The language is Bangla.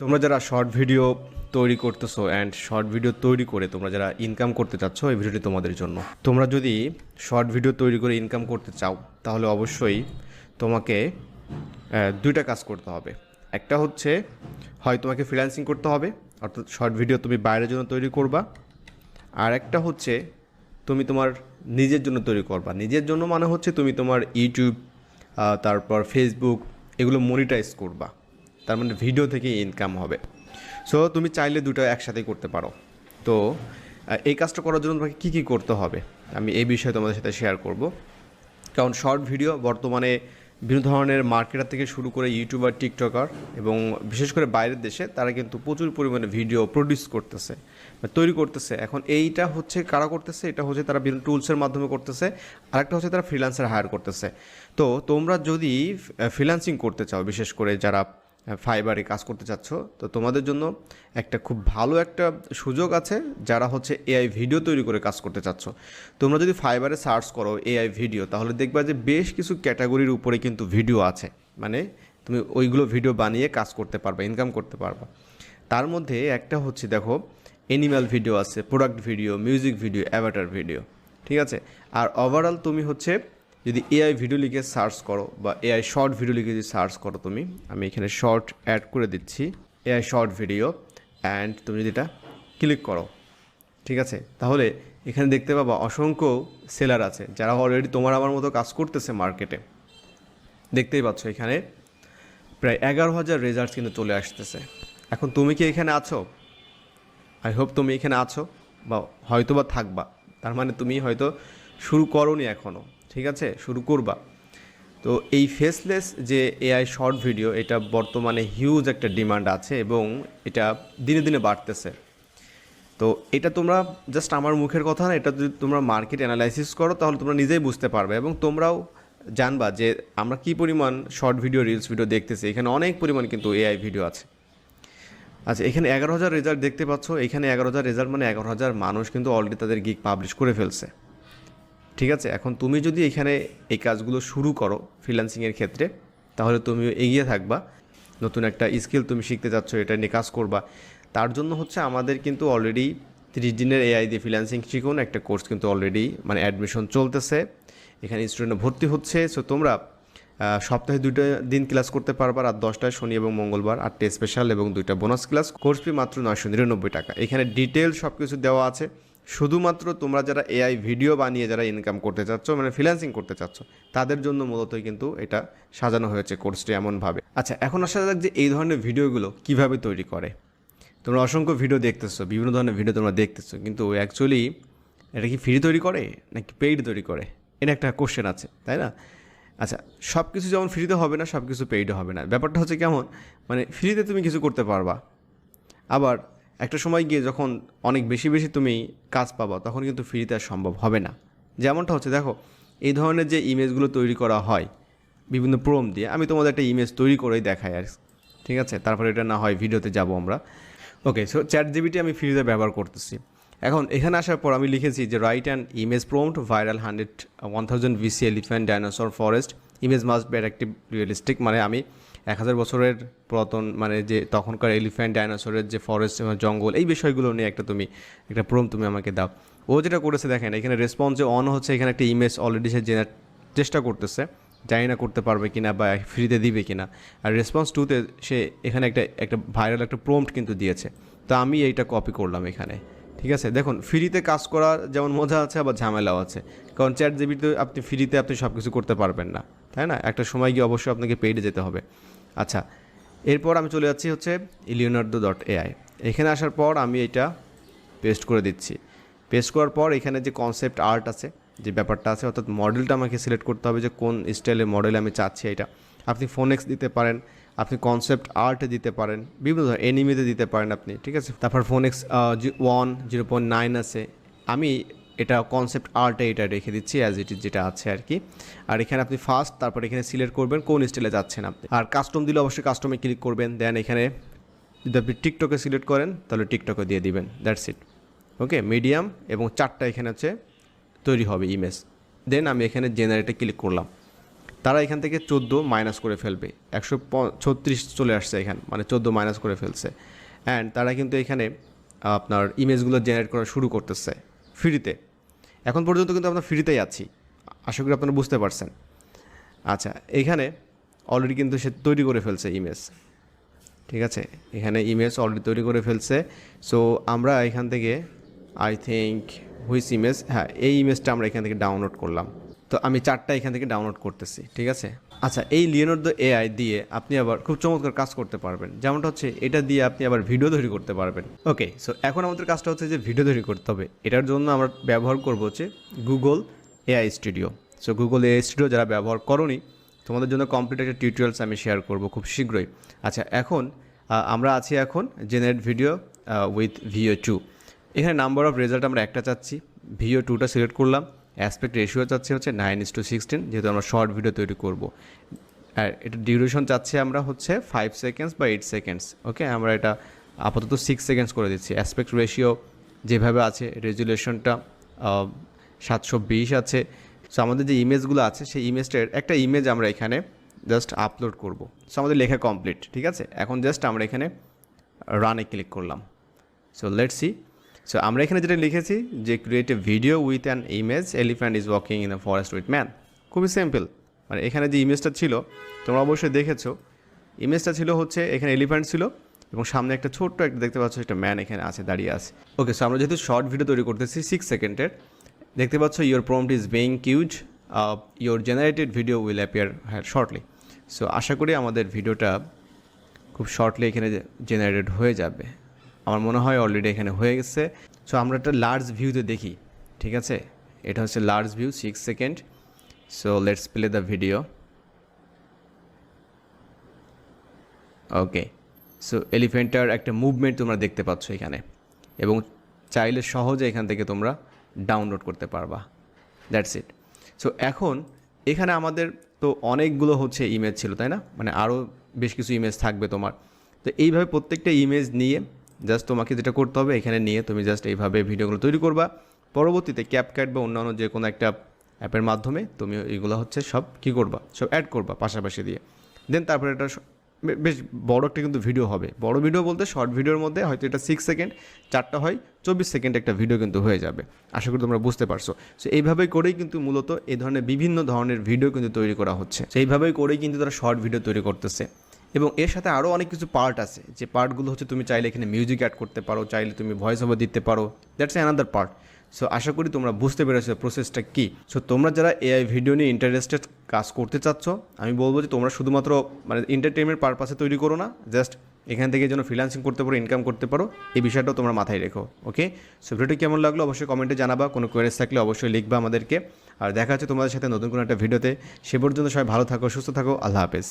তোমরা যারা শর্ট ভিডিও তৈরি করতেছো অ্যান্ড শর্ট ভিডিও তৈরি করে তোমরা যারা ইনকাম করতে চাচ্ছ এই ভিডিওটি তোমাদের জন্য। তোমরা যদি শর্ট ভিডিও তৈরি করে ইনকাম করতে চাও, তাহলে অবশ্যই তোমাকে দুইটা কাজ করতে হবে। একটা হচ্ছে, হয় তোমাকে ফ্রিল্যান্সিং করতে হবে, অর্থাৎ শর্ট ভিডিও তুমি বাইরের জন্য তৈরি করবা। আর একটা হচ্ছে, তুমি তোমার নিজের জন্য তৈরি করবা। নিজের জন্য মানে হচ্ছে তুমি তোমার ইউটিউব তারপর ফেসবুক এগুলো মনিটাইজ করবা। তার মানে ভিডিও থেকে ইনকাম হবে। সো তুমি চাইলে দুটো একসাথেই করতে পারো। তো এই কাজটা করার জন্য তোমাকে কী কী করতে হবে? আমি এই বিষয়ে তোমাদের সাথে শেয়ার করব। কারণ শর্ট ভিডিও বর্তমানে বিভিন্ন ধরনের মার্কেটার থেকে শুরু করে ইউটিউবার টিকটকার এবং বিশেষ করে বাইরের দেশে তারা কিন্তু প্রচুর পরিমাণে ভিডিও প্রডিউস করতেছে তৈরি করতেছে। এখন এইটা হচ্ছে কারা করতেছে? এটা হচ্ছে তারা বিভিন্ন টুলসের মাধ্যমে করতেছে। আরেকটা হচ্ছে তারা ফ্রিল্যান্সার হায়ার করতেছে। তো, তোমরা যদি ফ্রিল্যান্সিং করতে চাও, বিশেষ করে যারা ফাইবারে কাজ করতে চাচ্ছ। তো তোমাদের জন্য একটা খুব ভালো একটা সুযোগ আছে যারা হচ্ছে এআই ভিডিও তৈরি করে কাজ করতে চাচ্ছ। তোমরা যদি ফাইবারে সার্চ করো এআই ভিডিও তাহলে দেখবা যে বেশ কিছু ক্যাটাগরির উপরে কিন্তু ভিডিও আছে। মানে তুমি ওইগুলো ভিডিও বানিয়ে কাজ করতে পারবা ইনকাম করতে পারবা। তার মধ্যে একটা হচ্ছে দেখো অ্যানিম্যাল ভিডিও আছে product video music video avatar video ঠিক আছে? আর ওভারঅল তুমি হচ্ছে যদি এআই ভিডিও লিখে সার্চ করো বা এআই শর্ট ভিডিও লিখে যদি সার্চ করো তুমি, আমি এখানে শর্ট অ্যাড করে দিচ্ছি এআই শর্ট ভিডিও অ্যান্ড তুমি যদি এটা ক্লিক করো, ঠিক আছে? তাহলে এখানে দেখতে পাবা অসংখ্য সেলার আছে, যারা অলরেডি তোমার আমার মতো কাজ করতেছে মার্কেটে দেখতেই পাচ্ছ এখানে প্রায় এগারো হাজার রেজাল্ট কিন্তু চলে আসতেছে। এখন তুমি কি এখানে আছো? আই হোপ তুমি এখানে আছো বা হয়তো বা থাকবা। তার মানে তুমি হয়তো শুরু করো নি এখনও ঠিক আছে? শুরু করবা। তো এই ফেসলেস যে এআই শর্ট ভিডিও এটা বর্তমানে হিউজ একটা ডিমান্ড আছে এবং এটা দিনে দিনে বাড়তেছে। তো এটা তোমরা জাস্ট আমার মুখের কথা না, এটা যদি তোমরা মার্কেট অ্যানালাইসিস করো, তাহলে তোমরা নিজেই বুঝতে পারবে এবং তোমরাও জানবা যে আমরা কী পরিমাণ শর্ট ভিডিও রিলস ভিডিও দেখতেছি। এখানে অনেক পরিমাণ কিন্তু এআই ভিডিও আছে। আচ্ছা এখানে এগারো হাজার রেজাল্ট দেখতে পাচ্ছ। এখানে এগারো হাজার রেজাল্ট মানে এগারো হাজার মানুষ কিন্তু অলরেডি তাদের গিক পাবলিশ করে ফেলছে। ঠিক আছে? এখন তুমি যদি এখানে এই কাজগুলো শুরু করো ফ্রিল্যান্সিংয়ের ক্ষেত্রে, তাহলে তুমি এগিয়ে থাকবা। নতুন একটা স্কিল তুমি শিখতে যাচ্ছ এটা নিয়ে কাজ করবা। তার জন্য হচ্ছে আমাদের কিন্তু অলরেডি তিরিশ দিনের এআই দিয়ে ফ্রিল্যান্সিং শিখুন। একটা কোর্স কিন্তু অলরেডি মানে অ্যাডমিশন চলতেছে। এখানে স্টুডেন্ট ভর্তি হচ্ছে। সো তোমরা সপ্তাহে দুইটা দিন ক্লাস করতে পারবা। রাত দশটায় শনি এবং মঙ্গলবার আটটা স্পেশাল এবং দুইটা বোনাস ক্লাস কোর্স ফি মাত্র নয়শো নিরানব্বই টাকা। এখানে ডিটেল সব কিছু দেওয়া আছে। শুধুমাত্র তোমরা যারা এআই ভিডিও বানিয়ে যারা ইনকাম করতে চাচ্ছ মানে ফ্রিল্যান্সিং করতে চাচ্ছ, তাদের জন্য মূলতই কিন্তু এটা সাজানো হয়েছে কোর্সটি এমনভাবে। আচ্ছা এখন আসা যাক যে এই ধরনের ভিডিওগুলো কীভাবে তৈরি করে। তোমরা অসংখ্য ভিডিও দেখতেছো, বিভিন্ন ধরনের ভিডিও তোমরা দেখতেছো, কিন্তু অ্যাকচুয়ালি এটা কি ফ্রি তৈরি করে, নাকি পেইড তৈরি করে? এটা একটা কোশ্চেন আছে, তাই না? আচ্ছা সব কিছু যেমন ফ্রিতে হবে না সব কিছু পেইড হবে না। ব্যাপারটা হচ্ছে কেমন মানে ফ্রিতে তুমি কিছু করতে পারবা। আবার একটা সময় গিয়ে যখন অনেক বেশি বেশি তুমি কাজ পাবা, তখন কিন্তু ফ্রিতে আর সম্ভব হবে না। যেমনটা হচ্ছে, দেখো, এই ধরনের যে ইমেজগুলো তৈরি করা হয়, বিভিন্ন প্রোম দিয়ে, আমি তোমাদের একটা ইমেজ তৈরি করেই দেখাই আর ঠিক আছে? তারপরে এটা না হয় ভিডিওতে যাব আমরা। ওকে সো চ্যাট জিবিটি আমি ফ্রিতে ব্যবহার করতেছি। এখন এখানে আসার পর আমি লিখেছি যে write and image prompt viral hundred one thousand VC elephant dinosaur forest image must be active realistic মানে আমি এক হাজার বছরের পুরাতন মানে যে তখনকার এলিফ্যান্ট ডাইনোসরের যে ফরেস্ট জঙ্গল, এই বিষয়গুলো নিয়ে একটা তুমি, একটা প্রোম তুমি আমাকে দাও। ও যেটা করেছে দেখেন, এখানে রেসপন্সে অন হচ্ছে, এখানে একটা ইমেজ অলরেডি সে জেনার, চেষ্টা করতেছে। জানি না করতে পারবে কিনা বা ফ্রিতে দিবে কিনা। আর রেসপন্স টুতে সে এখানে একটা একটা ভাইরাল একটা প্রম্পট কিন্তু দিয়েছে। তো আমি এইটা কপি করলাম এখানে। ঠিক আছে? দেখুন ফ্রিতে কাজ করার যেমন মজা আছে, আবার ঝামেলাও আছে। কারণ চ্যাট জিবিতে আপনি ফ্রিতে আপনি সব কিছু করতে পারবেন না। তাই না? একটা সময় গিয়ে অবশ্যই আপনাকে পেইডে যেতে হবে। আচ্ছা এরপর আমি চলে যাচ্ছি হচ্ছে ইলিওনার্দো ডট এআই এখানে আসার পর আমি এটা পেস্ট করে দিচ্ছি। পেস্ট করার পর এখানে যে কনসেপ্ট আর্ট আছে, যে ব্যাপারটা আছে, অর্থাৎ মডেলটা আমাকে সিলেক্ট করতে হবে যে কোন স্টাইলের মডেল আমি চাচ্ছি এটা। আপনি ফোনেক্স দিতে পারেন, আপনি কনসেপ্ট আর্টে দিতে পারেন, বিভিন্ন ধরনের এনিমিতে দিতে পারেন আপনি, ঠিক আছে? তারপর Phoenix one zero point nine আছে। আমি এটা কনসেপ্ট আর্টে এটা রেখে দিচ্ছি অ্যাজ ইট ইজ যেটা আছে আর কি। আর এখানে আপনি ফার্স্ট তারপর এখানে সিলেক্ট করবেন কোন স্টাইলে যাচ্ছেন আপনি। আর কাস্টম দিলে অবশ্যই কাস্টমে ক্লিক করবেন দেন এখানে যদি আপনি টিকটকে সিলেক্ট করেন, তাহলে টিকটকে দিয়ে দিবেন দ্যাটস ইট ওকে মিডিয়াম এবং চারটা এখানে হচ্ছে তৈরি হবে ইমেজ দেন আমি এখানে জেনারেটে ক্লিক করলাম। তারা এখান থেকে চোদ্দ মাইনাস করে ফেলবে। একশো ছত্রিশ চলে আসছে এখানে মানে চোদ্দ মাইনাস করে ফেলছে। অ্যান্ড তারা কিন্তু এখানে আপনার ইমেজগুলো জেনারেট করা শুরু করতেছে। ফ্রিতে এখন পর্যন্ত কিন্তু আমরা ফ্রিতেই আছি। আশা করি আপনারা বুঝতে পারছেন। আচ্ছা এখানে অলরেডি কিন্তু সে তৈরি করে ফেলছে ইমেজ ঠিক আছে? এখানে ইমেজ অলরেডি তৈরি করে ফেলছে। সো আমরা এখান থেকে আই থিঙ্ক হুইস ইমেজ হ্যাঁ এই ইমেজটা আমরা এখান থেকে ডাউনলোড করলাম। তো আমি চারটা এখান থেকে ডাউনলোড করতেছি, ঠিক আছে? আচ্ছা এই লিওনার্দো এআই দিয়ে আপনি আবার খুব চমৎকার কাজ করতে পারবেন। যেমনটা হচ্ছে, এটা দিয়ে আপনি আবার ভিডিও তৈরি করতে পারবেন। ওকে সো এখন আমাদের কাজটা হচ্ছে যে ভিডিও তৈরি করতে হবে। এটার জন্য আমরা ব্যবহার করব হচ্ছে Google AI studio so Google AI studio যারা ব্যবহার করনি, তোমাদের জন্য কমপ্লিট একটা টিউটোরিয়ালস আমি শেয়ার করব খুব শীঘ্রই। আচ্ছা এখন আমরা আছি এখন generate video with Veo two এখানে নাম্বার অফ রেজাল্ট আমরা একটা চাচ্ছি। ভিও টুটা সিলেক্ট করলাম। অ্যাসপেক্ট রেশিও চাচ্ছি হচ্ছে নাইন ইস টু সিক্সটিন যেহেতু আমরা শর্ট ভিডিও তৈরি করব। আর এটা ডিউরেশন চাচ্ছি আমরা হচ্ছে ফাইভ সেকেন্ডস বা এইট সেকেন্ডস ওকে আমরা এটা আপাতত সিক্স সেকেন্ডস করে দিচ্ছি। অ্যাসপেক্ট রেশিও যেভাবে আছে রেজুলেশনটা সাতশো বিশ আছে। সো আমাদের যে ইমেজগুলো আছে, সেই ইমেজটার একটা ইমেজ আমরা এখানে জাস্ট আপলোড করব। সো আমাদের লেখা কমপ্লিট ঠিক আছে? এখন জাস্ট আমরা এখানে রানে ক্লিক করলাম। সো লেট সি সো আমরা এখানে যেটা লিখেছি যে create a video with an image elephant is walking in a forest with man খুবই সিম্পল মানে এখানে যে ইমেজটা ছিল, তোমরা অবশ্যই দেখেছ। ইমেজটা ছিল হচ্ছে এখানে এলিফ্যান্ট ছিল এবং সামনে একটা ছোট্ট একটা দেখতে পাচ্ছ একটা ম্যান এখানে আছে, দাঁড়িয়ে আছে। ওকে সো আমরা যেহেতু শর্ট ভিডিও তৈরি করতেছি সিক্স সেকেন্ডের দেখতে পাচ্ছ your prompt is being queued your generated video will appear হ্যাঁ শর্টলি সো আশা করি আমাদের ভিডিওটা খুব শর্টলি এখানে জেনারেটেড হয়ে যাবে। আমার মনে হয় অলরেডি এখানে হয়ে গেছে। সো আমরা একটা লার্জ ভিউতে দেখি, ঠিক আছে? এটা হচ্ছে large view six second so let's play the video okay so এলিফেন্টার একটা মুভমেন্ট তোমরা দেখতে পাচ্ছ এখানে। এবং চাইলে সহজে এখান থেকে তোমরা ডাউনলোড করতে পারবা। দ্যাটস ইট সো এখন এখানে আমাদের তো অনেকগুলো হচ্ছে ইমেজ ছিল, তাই না? মানে আরও বেশ কিছু ইমেজ থাকবে তোমার। তো এইভাবে প্রত্যেকটা ইমেজ নিয়ে জাস্ট তোমাকে যেটা করতে হবে, এখানে নিয়ে তুমি জাস্ট এইভাবে ভিডিওগুলো তৈরি করবা। পরবর্তীতে ক্যাপকাট বা অন্যান্য যে কোনো একটা অ্যাপের মাধ্যমে তুমি এইগুলো হচ্ছে সব কী করবা, সব অ্যাড করবা পাশাপাশি দিয়ে। দেন তারপরে এটা বেশ বড় একটা কিন্তু ভিডিও হবে। বড় ভিডিও বলতে শর্ট ভিডিওর মধ্যে হয়তো এটা সিক্স সেকেন্ড চারটা হয়, চব্বিশ সেকেন্ড একটা ভিডিও কিন্তু হয়ে যাবে। আশা করি তোমরা বুঝতে পারছ। সো এইভাবেই করেই কিন্তু মূলত এই ধরনের বিভিন্ন ধরনের ভিডিও কিন্তু তৈরি করা হচ্ছে। সেইভাবেই করেই কিন্তু তারা শর্ট ভিডিও তৈরি করতেছে। এবং এর সাথে আরও অনেক কিছু পার্ট আছে। যে পার্টগুলো হচ্ছে তুমি চাইলে এখানে মিউজিক অ্যাড করতে পারো, চাইলে তুমি ভয়েস ওভার দিতে পারো। দ্যাটস অ্যানাদার পার্ট সো আশা করি তোমরা বুঝতে পেরেছ প্রসেসটা কী। সো তোমরা যারা এআই ভিডিও নিয়ে ইন্টারেস্টেড কাজ করতে চাচ্ছ, আমি বলব যে তোমরা শুধুমাত্র মানে এন্টারটেনমেন্ট পারপাসে তৈরি করো না জাস্ট এখান থেকে যেন ফ্রিল্যান্সিং করতে পারো ইনকাম করতে পারো, এই বিষয়টাও তোমরা মাথায় রেখো ওকে সো ভিডিওটি কেমন লাগল অবশ্যই কমেন্টে জানাবা, কোনো কোয়েরিজ থাকলে অবশ্যই লিখবা আমাদেরকে। আর দেখা হচ্ছে তোমাদের সাথে নতুন কোনো একটা ভিডিওতে সে পর্যন্ত সবাই ভালো থাকো, সুস্থ থাকো, আল্লাহ হাফেজ।